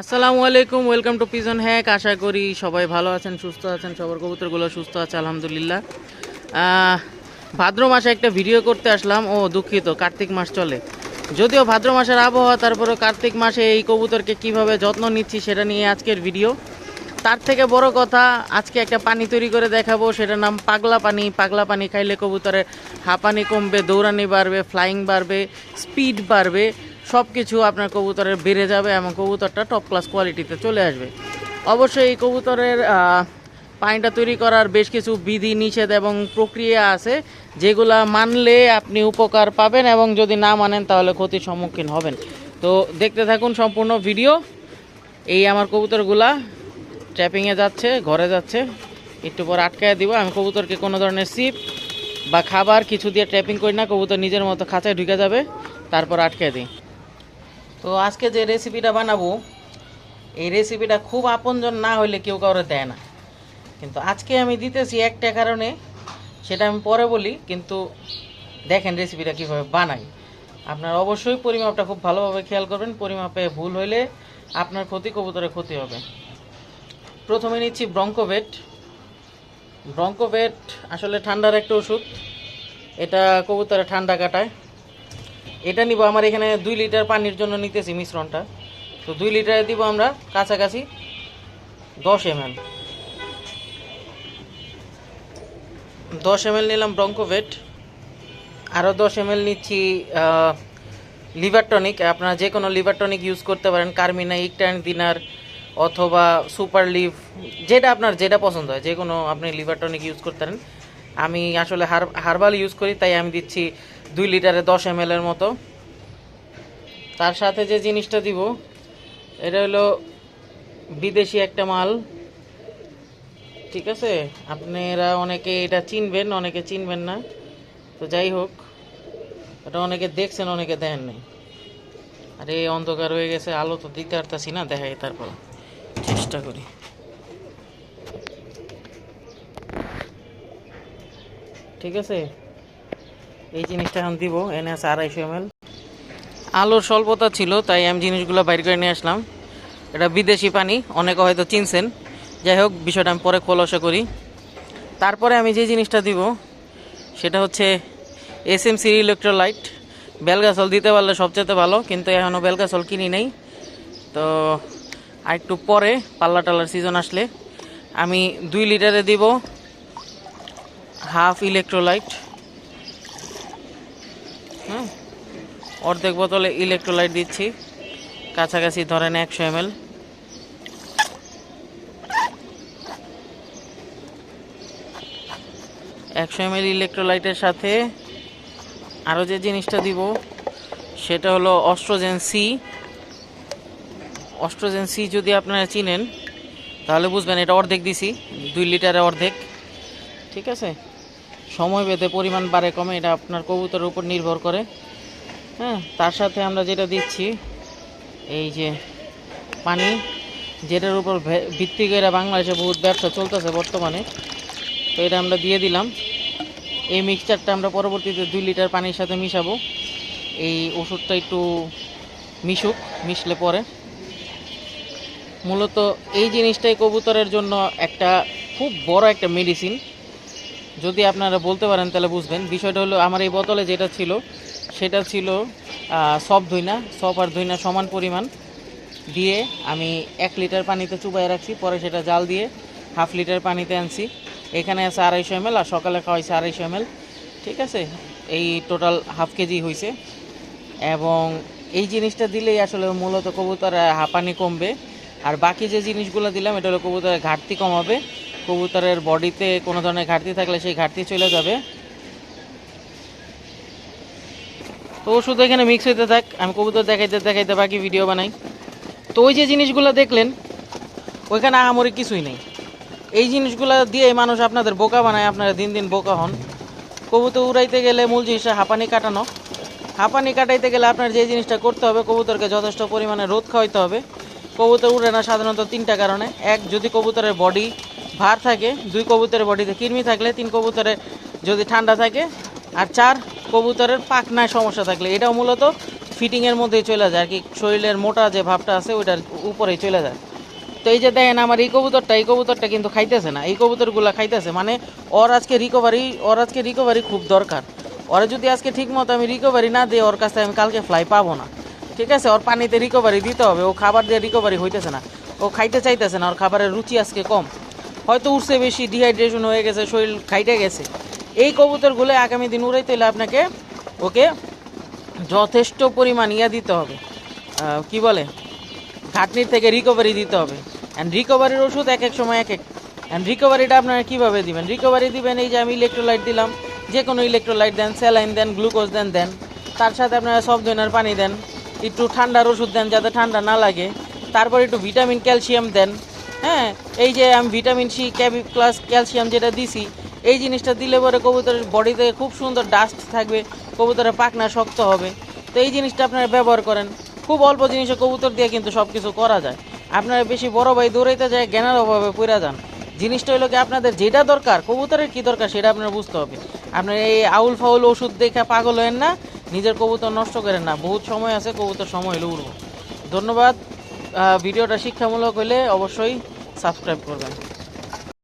আসসালামু আলাইকুম, welcome to pigeon hack. আশা করি সবাই ভালো আছেন, সুস্থ আছেন, সবার কবুতরগুলো সুস্থ আছে, আলহামদুলিল্লাহ। ভাদ্র মাসে একটা ভিডিও করতে আসলাম। ও, দুঃখিত, কার্তিক মাস চলে। যদিও ভাদ্র মাসের আবহাওয়া তারপরে কার্তিক মাসে এই কবুতরকে কীভাবে যত্ন নিচ্ছি সেটা নিয়ে আজকের ভিডিও। তার থেকে বড় কথা, আজকে একটা পানি তৈরি করে দেখাবো। সেটার নাম পাগলা পানি। পাগলা পানি খাইলে কবুতরের হাঁপানি কমবে, দৌড়ানি বাড়বে ফ্লাইং বাড়বে স্পিড বাড়বে। সব কিছু আপনার কবুতরের বেড়ে যাবে এবং কবুতরটা টপ ক্লাস কোয়ালিটিতে চলে আসবে। অবশ্যই এই কবুতরের পানিটা তৈরি করার বেশ কিছু বিধি, নিষেধ এবং প্রক্রিয়া আছে, যেগুলা মানলে আপনি উপকার পাবেন এবং যদি না মানেন তাহলে ক্ষতির সম্মুখীন হবেন। তো দেখতে থাকুন সম্পূর্ণ ভিডিও। এই আমার কবুতরগুলা ট্র্যাপিংয়ে যাচ্ছে, ঘরে যাচ্ছে। একটু পর আটকায় দিব। আমি কবুতরকে কোনো ধরনের সিপ বা খাবার কিছু দিয়ে ট্র্যাপিং করি না। কবুতর নিজের মতো খাঁচায় ঢুকে যাবে। তারপর আটকায় দিই। তো আজকে যে রেসিপিটা বানাবো, এই রেসিপিটা খুব আপনজন না হলে কেউ কাউরে দেয় না। কিন্তু আজকে আমি দিতেছি একটা কারণে, সেটা আমি পরে বলি, কিন্তু দেখেন রেসিপিটা কীভাবে বানাই। আপনার অবশ্যই পরিমাপটা খুব ভালোভাবে খেয়াল করবেন, পরিমাপে ভুল হইলে আপনার ক্ষতি কবুতরের ক্ষতি হবে। প্রথমে নিচ্ছি ব্রঙ্কোভেট। ব্রঙ্কোভেট আসলে ঠান্ডার একটা ওষুধ, এটা কবুতরে ঠান্ডা কাটায়। এটা নিব আমার এখানে দুই লিটার পানির জন্য নিতেছি মিশ্রণটা। তো দুই লিটারে দিব আমরা কাছাকাছি দশ এম এল দশ এম এল নিলাম ব্রঙ্কোভেট। আরও দশ এম এল নিচ্ছি লিভার টনিক। আপনারা যে কোনো লিভার টনিক ইউজ করতে পারেন, কার্মিনা ইকটান দিনার, অথবা সুপার লিভ, যেটা আপনার যেটা পছন্দ হয় যে কোনো আপনি লিভার টনিক ইউজ করতে পারেন। আমি আসলে হার হার্বাল ইউজ করি, তাই আমি দিচ্ছি দুই লিটারে দশ এম এর মতো। তার সাথে যে জিনিসটা দিব, এটা হলো বিদেশি একটা মাল। ঠিক আছে? আপনারা অনেকে এটা চিনবেন, অনেকে চিনবেন না। তো যাই হোক, এটা অনেকে দেখছেন, অনেকে দেখেন নাই। আরে, অন্ধকার হয়ে গেছে, আলো তো দিতে পারতাছি না, দেখাই তারপর। চেষ্টা করি। ঠিক আছে? এই জিনিসটা এখন দিব, এনে আছে আড়াইশো এম আলোর স্বল্পতা ছিল, তাই আমি জিনিসগুলো বাইর করে নিয়ে আসলাম। এটা বিদেশি পানি, অনেকে হয়তো চিনছেন। যাই হোক, বিষয়টা আমি পরে খোলসা করি। তারপরে আমি যে জিনিসটা দিব, সেটা হচ্ছে এস এম সির ইলেকট্রোলাইট বেলগাছল দিতে পারলে সবচেয়ে ভালো, কিন্তু এখনও বেলগাছল কিনি নেই। তো আর একটু পরে পাল্লা টাল্লার সিজন আসলে। আমি দুই লিটারে দিব হাফ ইলেকট্রোলাইট হ্যাঁ অর্ধেক বোতলে ইলেকট্রোলাইট দিচ্ছি। কাছাকাছি ধরেন একশো এম একশো এম ইলেকট্রোলাইটের সাথে আরও যে জিনিসটা দিব, সেটা হলো অস্ট্রোজেন সি। অস্ট্রোজেন সি যদি আপনারা চিনেন, তাহলে বুঝবেন এটা অর্ধেক দিছি, দুই লিটারে অর্ধেক। ঠিক আছে? সময় বেঁধে পরিমাণ বাড়ে, কমে, এটা আপনার কবুতরের উপর নির্ভর করে। হ্যাঁ তার সাথে আমরা যেটা দিচ্ছি, এই যে পানি, যেটার উপর ভিত্তি করে বাংলাদেশে বহুত ব্যবসা চলতেছে বর্তমানে, তো এটা আমরা দিয়ে দিলাম। এই মিক্সচারটা আমরা পরবর্তীতে দুই লিটার পানির সাথে মিশাবো। এই ওষুধটা একটু মিশুক, মিশলে পরে। মূলত এই জিনিসটাই কবুতরের জন্য একটা খুব বড় একটা মেডিসিন যদি আপনারা বলতে পারেন তাহলে বুঝবেন। বিষয়টা হলো আমার এই বোতলে যেটা ছিল, সেটা ছিল সব ধুইনা, সব আর ধুইনা সমান পরিমাণ। দিয়ে আমি এক লিটার পানিতে চুবাই রাখছি, পরে সেটা জাল দিয়ে হাফ লিটার পানিতে আনছি। এখানে আছে আড়াইশো এম আর সকালে খাওয়াইছে আড়াইশো এম ঠিক আছে? এই টোটাল হাফ কেজি হয়েছে এবং এই জিনিসটা দিলেই আসলে মূলত কবুতরের হাঁপানি কমবে। আর বাকি যে জিনিসগুলো দিলাম, এটা হলো কবুতরের ঘাটতি কমাবে। কবুতরের বডিতে কোনো ধরনের ঘাটতি থাকলে সেই ঘাটতি চলে যাবে। তো ওষুধ এখানে মিক্স হইতে থাক, আমি কবুতর দেখাইতে দেখাইতে বাকি ভিডিও বানাই। তো ওই যে জিনিসগুলো দেখলেন, ওইখানে আহামরি কিছুই নেই। এই জিনিসগুলো দিয়ে মানুষ আপনাদের বোকা বানায়, আপনারা দিন দিন বোকা হন। কবুতর উড়াইতে গেলে মূল জিনিসটা হাঁপানি কাটানো। হাঁপানি কাটাইতে গেলে আপনার যে জিনিসটা করতে হবে, কবুতরকে যথেষ্ট পরিমাণে রোদ খাওয়াইতে হবে। কবুতর উড়ে না সাধারণত তিনটা কারণে। এক, যদি কবুতরের বডি ভার থাকে, দুই কবুতরের বডিতে কৃমি থাকলে তিন কবুতরের যদি ঠান্ডা থাকে, আর চার কবুতরের পাখনায় সমস্যা থাকলে। এটাও মূলত ফিটিংয়ের মধ্যেই চলে যায়, আর কি শরীরের মোটা যে ভাবটা আছে ওইটার উপরেই চলে যায়। তো এই যে দেখেন আমার এই কবুতরটা এই কবুতরটা কিন্তু খাইতেছে না, এই কবুতরগুলো খাইতেছে। মানে ওর আজকে রিকভারি ওর আজকে রিকভারি খুব দরকার। ওরা যদি আজকে ঠিক মতো আমি রিকভারি না দিই, ওর কাছে আমি কালকে ফ্লাই পাবো না। ঠিক আছে? ওর পানিতে রিকভারি দিতে হবে, ও খাবার দিয়ে রিকভারি হইতেছে না। ও খাইতে চাইতেছে না, ওর খাবারের রুচি আজকে কম। হয়তো উঠছে বেশি ডিহাইড্রেশন হয়ে গেছে, শরীর খাইটে গেছে। এই কবুতরগুলো আগামী দিন উড়াইতে হলে আপনাকে ওকে যথেষ্ট পরিমাণ ইয়া দিতে হবে। কি বলে? ঘাটনির থেকে রিকভারি দিতে হবে। অ্যান্ড রিকভারির ওষুধ এক এক সময় এক এক। অ্যান্ড রিকভারিটা আপনারা কীভাবে দিবেন? রিকভারি দিবেন এই যে আমি ইলেকট্রোলাইট দিলাম। যে কোনো ইলেকট্রোলাইট দেন স্যালাইন দেন গ্লুকোজ দেন দেন। তার সাথে আপনারা সব ধরনের পানি দেন। একটু ঠান্ডার ওষুধ দেন যাতে ঠান্ডা না লাগে। তারপর একটু ভিটামিন ক্যালসিয়াম দেন। হ্যাঁ এই যে আমি ভিটামিন সি ক্যাবি প্লাস ক্যালসিয়াম যেটা দিছি, এই জিনিসটা দিলে পরে কবুতরের বডিতে খুব সুন্দর ডাস্ট থাকবে, কবুতরের পাখনা শক্ত হবে। তো এই জিনিসটা আপনারা ব্যবহার করেন। খুব অল্প জিনিসে কবুতর দিয়ে কিন্তু সব কিছু করা যায়। আপনারা বেশি বড় ভাই দৌড়াইতে যায়, জ্ঞানের অভাবে পড়ে যান। জিনিসটা হলো কি, আপনাদের যেটা দরকার, কবুতরের কি দরকার, সেটা আপনারা বুঝতে হবে। আপনার এই আউল ফাউল ওষুধ দেখে পাগল হেন না, নিজের কবুতর নষ্ট করেন না। বহুত সময় আছে, কবুতর সময় হলে উঠবো ধন্যবাদ। ভিডিওটা শিক্ষামূলক হলে অবশ্যই সাবস্ক্রাইব করবেন।